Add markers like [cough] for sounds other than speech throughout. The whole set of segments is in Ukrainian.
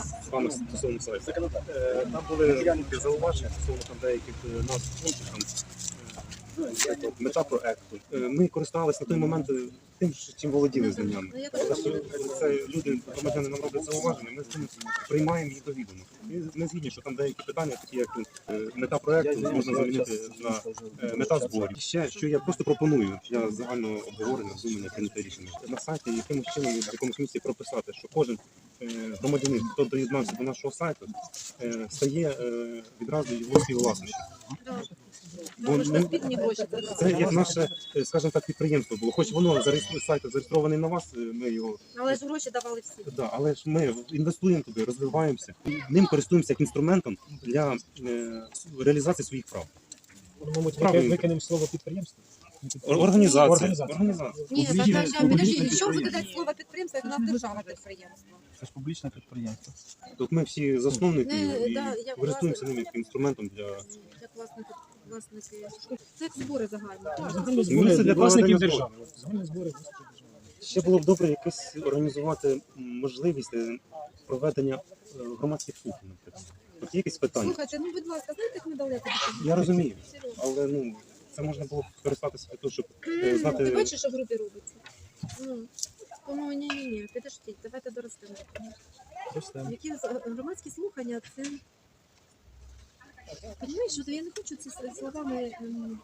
з вами стосовно сайту. Там були зауваження стосовно там деяких е, назв пунктів, мета проекту. Е, Ми користувалися на той момент е, тим, що- чим володіли знаннями. Ну, це люди, громадяни нам роблять зауваження, ми з цим приймаємо їх до відома. І ми згідні, що там деякі питання, такі як е, мета проекту, можна замінити на мета зборів. Ще що я просто пропоную для загального обговорення, думання, прийняти рішення на сайті якимось чином в якомусь місці прописати, що кожен громадянин, хто доєднався до нашого сайту, стає відразу його співвласником. Бо Ну, ви ми- гроші. Це як наше, е, скажімо так, підприємство було. Хоч воно сайт зареєстрований на вас, е, ми його Але ж гроші давали всі. Да, але ж ми інвестуємо туди, розвиваємося, ним користуємося як інструментом для е, реалізації своїх прав. Ну, Мабуть, Правильно. викинемо слово підприємство. Ор- Організація. Організація. Організація. Ні, Публічне- так, так, публічне що буде підприємство. дати слово підприємство, як у нас держава підприємство? Це ж публічне підприємство. Тут ми всі засновники Не, і да, я користуємося власне- ним як інструментом для Як власники, власники. Це як збори загальні. Збори для власників держави. Загальні збори власників держави. ще було б добре якось організувати можливість е, проведення е, громадських слухань, наприклад. От є якісь питання. Слухайте, ну будь ласка, знаєте, як ми далеко Я розумію, але ну це можна було б скористатися для того, щоб е, Ти бачиш, що в групі робиться? Ну, тому ні, ні, ні, підождіть, давайте доростемо. Які з- громадські слухання це. Розумієш, я не хочу ці словами,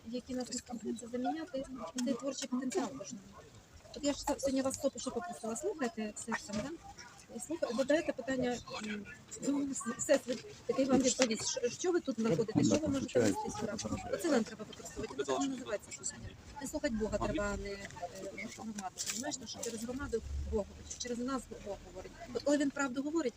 які нас не заміняти цей творчий потенціал кожного. От я ж сьогодні вас що що попросила, слухайте серцем, да? Слухайте, задаєте питання, ну, такий вам відповість, що, ви тут знаходите, що ви можете нести сюди. Оце нам треба використовувати. Це не називається слухання. Не слухати Бога треба, не е, громаду. Розумієш, що через громаду Бог говорить, через нас Бог говорить. От коли він правду говорить,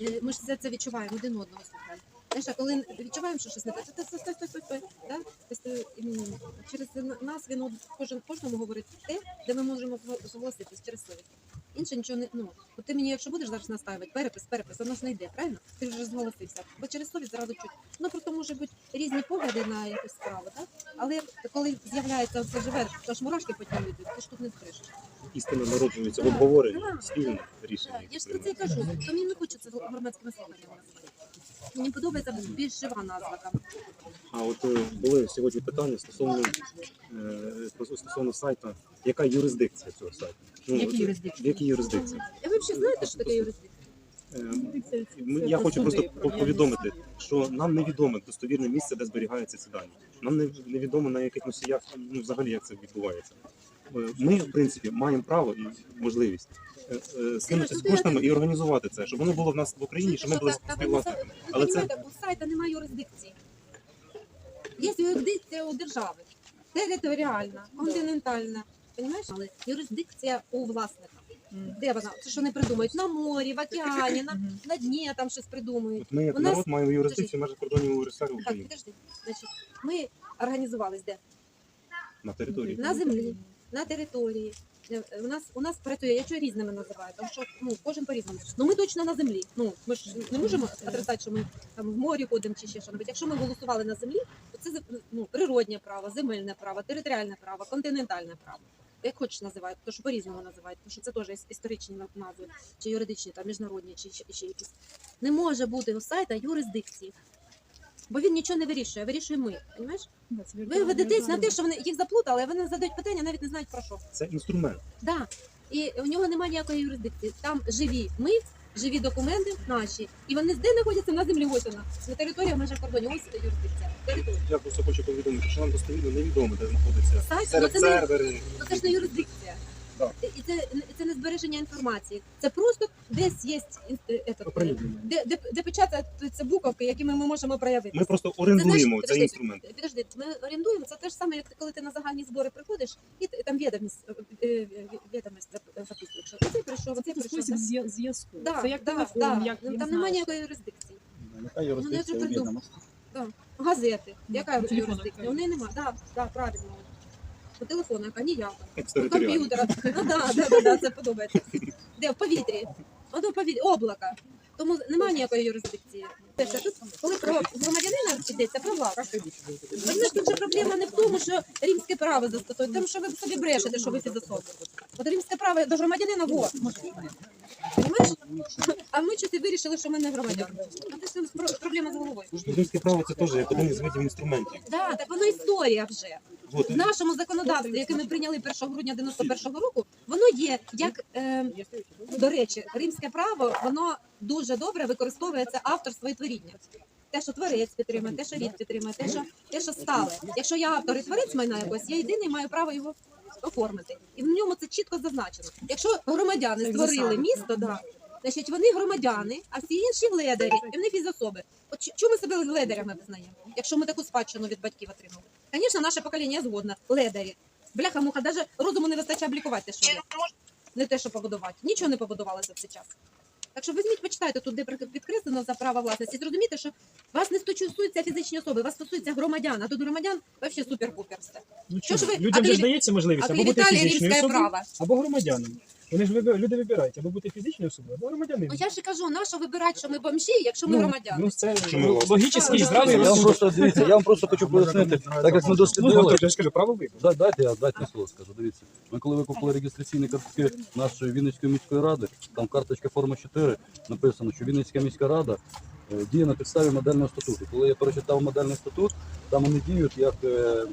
е, ми ж це, це відчуваємо, один одного слухаємо. Знаєш, а коли відчуваємо, що щось не так, то стой, стой, стой, стой, стой, да? Тобто, м, через нас він от кожен кожному говорить те, де ми можемо зголоситись через совість. Інше нічого не ну. От ти мені, якщо будеш зараз настаювати, перепис, перепис, воно ж не йде, правильно? Ти вже зголосився. Бо через совість зразу чуть. Ну просто може бути різні погляди на якусь справу, так? Але коли з'являється це живе, то ж мурашки потім йдуть, ти ж тут не скриш. істина народжується в обговоренні Так. спільне рішення. Я ж про це і кажу. То мені не це громадськими слуханнями називати. Мені подобається більш жива назва там. А от е, були сьогодні питання стосовно е, стосовно сайту, яка юрисдикція цього сайту? Ну, Які от, юрисдикції? В якій юрисдикції? А ви взагалі знаєте, що таке юрисдикція? Е, Я хочу просто повідомити, що нам невідоме достовірне місце, де зберігаються ці дані. Нам невідомо на яких носіях, ну взагалі як це відбувається. Е, Ми, в принципі, маємо право і можливість е, е, скинутися коштами і організувати це, щоб воно було в нас в Україні, щоб ми були співвласниками. Але це у сайта немає юрисдикції. Є юрисдикція у держави, територіальна, континентальна. Понімаєш? Але юрисдикція у власника. Де вона? Це що не придумають? На морі, в океані, на, на дні там щось придумують. от ми як У нас- народ маємо юрисдикцію межі кордонів УРСР Так, України підожди. Значить, ми організувались де? на території. На землі, на території. Е, У нас у нас працює, я чую різними називаю, тому що ну кожен по-різному. Ну ми точно на землі. Ну ми ж не можемо отрицати, що ми там в морі ходимо чи ще що небудь. Якщо ми голосували на землі, то це ну, природнє право, земельне право, територіальне право, континентальне право. Як хочеш називають, тому що по-різному називають, тому що це теж іс- історичні назви, чи юридичні, там міжнародні, чи ще, ще якісь. Не може бути у сайта юрисдикції. Бо він нічого не вирішує, вирішує ми. Понимаєш? Ви ведетесь на те, що вони їх заплутали, а вони задають питання, навіть не знають про що. Це інструмент. Да. І у нього немає ніякої юрисдикції. Там живі ми, живі документи наші, і вони де знаходяться на землі ось вона, на території в межах кордонів. Ось це юрисдикція. Територія. Я просто хочу повідомити, що нам достовірно невідомо, де знаходиться Сайт, ну це не сервери. ну, це ж не юрисдикція. Да. І це, і це не збереження інформації. Це просто десь є ін- е, Оприлюднення. де, де, де печатаються буковки, якими ми можемо проявити. Ми просто орендуємо знаєш, цей подожди, інструмент. Підожди, ми орендуємо. Це те ж саме, як коли ти на загальні збори приходиш, і ти- там відомість, е, е, відомість зап- записуєш. що Оцей прийшов, оцей Це прийшов. спосіб так? зв'я- зв'язку. Да, це як да, телефон, да. як Ну, там немає ніякої юрисдикції. Яка юрисдикція Ну, я у відомості? Газети. Яка Ну, телефон, юрисдикція? У неї немає. Да, да, правильно. По телефону, яка ніяка. По комп'ютера. Ну да, да, да, да, це подобається. Де в повітрі? От у повітрі, облака. Тому немає ніякої юрисдикції. Те, що тут, коли про громадянина йдеться, про власне. Розумієш, тут же проблема не в тому, що римське право застосують, тому що ви собі брешете, що ви фізособи. От римське право до громадянина вот. Понимаєш? А ми чути вирішили, що ми не громадяни. А це про- проблема з головою. Римське право це теж як один із видів інструментів. Да, так воно історія вже. В нашому законодавстві, яке ми прийняли 1 грудня 91-го року, воно є як е, до речі, римське право воно дуже добре використовується авторство і творіння. Те, що творець підтримує, те, що рід підтримує, те, що те, що стале. Якщо я автор і творець майна якось, я єдиний маю право його оформити. І в ньому це чітко зазначено. Якщо громадяни створили місто, да, значить вони громадяни, а всі інші ледарі, і вони фізособи. От чому ми себе ледарями визнаємо, якщо ми таку спадщину від батьків отримали? Звісно, наше покоління згодне. Ледарі. Бляха муха, навіть розуму не вистачає облікувати, що є. Не те, що побудувати. Нічого не побудували за цей час. Так що візьміть, почитайте тут, де підкреслено за право власності. Зрозумійте, що вас не стосуються фізичні особи, вас стосуються громадян. А тут громадян взагалі супер-пупер все. Ну, Що ж ви- Людям же а ж дається можливість А або бути клеветали фізичною особою, право. або громадянам. Вони ж вибирають, люди вибирають або бути фізичною особою, або громадянином. Ну я ж і кажу, на що вибирати, що ми бомжі, якщо ми Ну, громадяни? Ну, це власне? логічний і здравий Я вам розсудок. просто дивіться, я вам просто хочу пояснити, так як ми Ну, дослідили. от, я ж кажу, право вибору. Да- Дайте я дайте слово скажу. Дивіться, ми коли викупили реєстраційні картки нашої Вінницької міської ради, там карточка форма 4, написано, що Вінницька міська рада е, діє на підставі модельного статуту. Коли я прочитав модельний статут, там вони діють як е,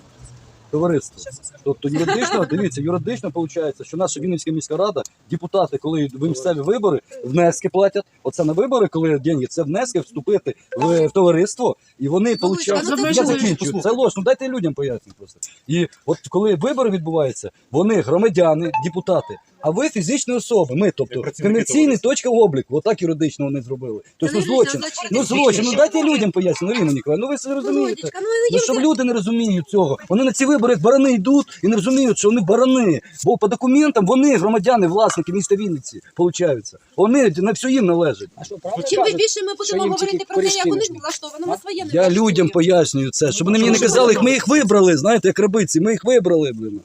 товариство. Тобто юридично, [laughs] дивіться, юридично виходить, що наша Вінницька міська рада, депутати, коли в місцеві вибори, внески платять. Оце не вибори, коли деньги, це внески вступити в, в товариство, і вони получають. ну Я закінчую. Це ложь. Ну дайте людям поясню просто. І от коли вибори відбуваються, вони громадяни, депутати. А ви фізичні особи, ми, тобто товариства. точка обліку, отак юридично вони зробили. Тобто ну, злочин. злочин. Ну злочин, ну дайте людям поясню, Ірина Ніколаївна, ну ви це розумієте. Ну Ну, щоб люди не розуміють цього. Вони на ці вибори як барани йдуть і не розуміють, що вони барани. Бо по документам вони громадяни, власники міста Вінниці, получаються. Вони на все їм належить. А що, правда Чим ви більше ми будемо говорити про те, як вони нужні. влаштовані, ми своє не Я людям пояснюю це, щоб вони мені не казали, як ми їх вибрали, знаєте, як рабиці, ми їх вибрали, блин.